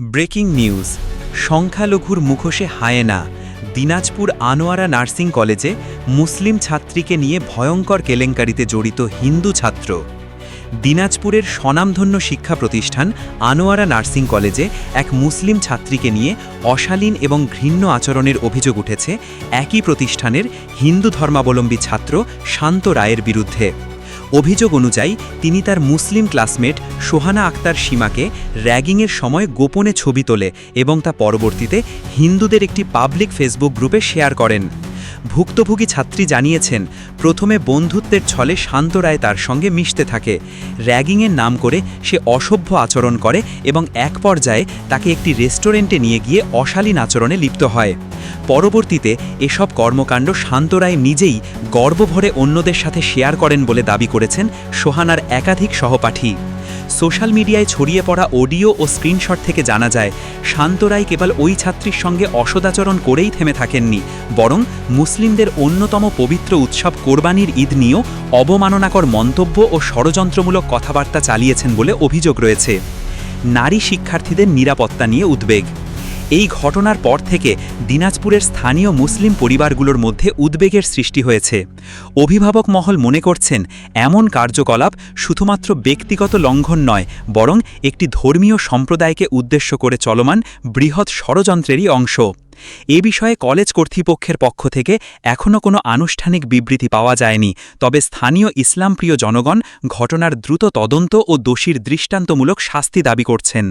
Breaking news. সংখ্যালঘুর মুখোশে হায়েনা। Dinajpur Anwara nursing কলেজে মুসলিম ছাত্রীকে নিয়ে ভয়ঙ্কর কেলেঙ্কারিতে জড়িত হিন্দু ছাত্র। দিনাজপুরের স্বনামধন্য শিক্ষা প্রতিষ্ঠান আনোয়ারা নার্সিং কলেজে এক মুসলিম ছাত্রীকে নিয়ে অশালীন এবং ঘৃণ্য আচরণের অভিযোগ উঠেছে একই প্রতিষ্ঠানের হিন্দু ধর্মাবলম্বী ছাত্র শান্ত রায়ের বিরুদ্ধে। অভিযোগ অনুযায়ী, তিনি তার মুসলিম ক্লাসমেট সোহানা আক্তার সীমাকে র্যাগিংয়ের সময় গোপনে ছবি তোলে এবং তা পরবর্তীতে হিন্দুদের একটি পাবলিক ফেসবুক গ্রুপে শেয়ার করেন। ভুক্তভোগী ছাত্রী জানিয়েছেন, প্রথমে বন্ধুত্বের ছলে শান্ত রায় তার সঙ্গে মিশতে থাকে। র্যাগিংয়ের নাম করে সে অসভ্য আচরণ করে এবং এক পর্যায়ে তাকে একটি রেস্টুরেন্টে নিয়ে গিয়ে অশালীন আচরণে লিপ্ত হয়। পরবর্তীতে এসব কর্মকাণ্ড শান্তরায় নিজেই গর্বভরে অন্যদের সাথে শেয়ার করেন বলে দাবি করেছেন সোহানার একাধিক সহপাঠী। সোশ্যাল মিডিয়ায় ছড়িয়ে পড়া অডিও ও স্ক্রিনশট থেকে জানা যায়, শান্ত রায় কেবল ওই ছাত্রীর সঙ্গে অসদাচরণ করেই থেমে থাকেননি, বরং মুসলিমদের অন্যতম পবিত্র উৎসব কোরবানির ঈদ নিয়েও অবমাননাকর মন্তব্য ও ষড়যন্ত্রমূলক কথাবার্তা চালিয়েছেন বলে অভিযোগ রয়েছে। নারী শিক্ষার্থীদের নিরাপত্তা নিয়ে উদ্বেগ। এই ঘটনার পর থেকে দিনাজপুরের স্থানীয় মুসলিম পরিবারগুলোর মধ্যে উদ্বেগের সৃষ্টি হয়েছে। অভিভাবক মহল মনে করছেন, এমন কার্যকলাপ শুধুমাত্র ব্যক্তিগত লঙ্ঘন নয়, বরং একটি ধর্মীয় সম্প্রদায়কে উদ্দেশ্য করে চলমান বৃহৎ ষড়যন্ত্রেরই অংশ। এ বিষয়ে কলেজ কর্তৃপক্ষের পক্ষ থেকে এখনও কোনো আনুষ্ঠানিক বিবৃতি পাওয়া যায়নি, তবে স্থানীয় ইসলামপ্রিয় জনগণ ঘটনার দ্রুত তদন্ত ও দোষীর দৃষ্টান্তমূলক শাস্তি দাবি করছেন।